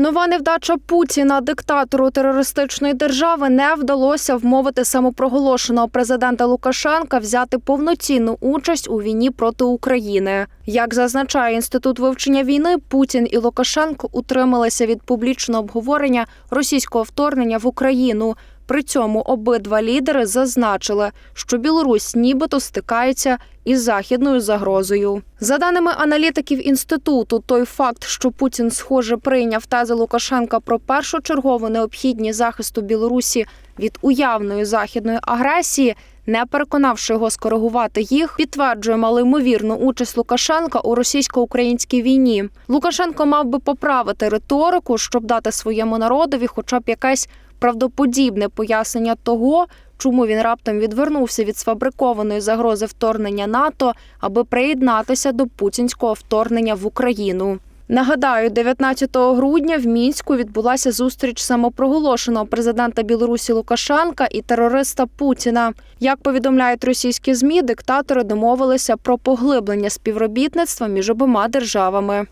Нова невдача Путіна, диктатору терористичної держави, не вдалося вмовити самопроголошеного президента Лукашенка взяти повноцінну участь у війні проти України. Як зазначає інститут вивчення війни, Путін і Лукашенко утрималися від публічного обговорення російського вторгнення в Україну. При цьому обидва лідери зазначили, що Білорусь нібито стикається із західною загрозою. За даними аналітиків інституту, той факт, що Путін, схоже, прийняв тези Лукашенка про першочергову необхідність захисту Білорусі від уявної західної агресії, не переконавши його скоригувати їх, підтверджує малоймовірну участь Лукашенка у російсько-українській війні. Лукашенко мав би поправити риторику, щоб дати своєму народові, хоча б якесь правдоподібне пояснення того, чому він раптом відвернувся від сфабрикованої загрози вторгнення НАТО, аби приєднатися до путінського вторгнення в Україну. Нагадаю, 19 грудня в мінську відбулася зустріч самопроголошеного президента Білорусі Лукашенка і терориста Путіна. Як повідомляють російські змі, диктатори домовилися про поглиблення співробітництва між обома державами.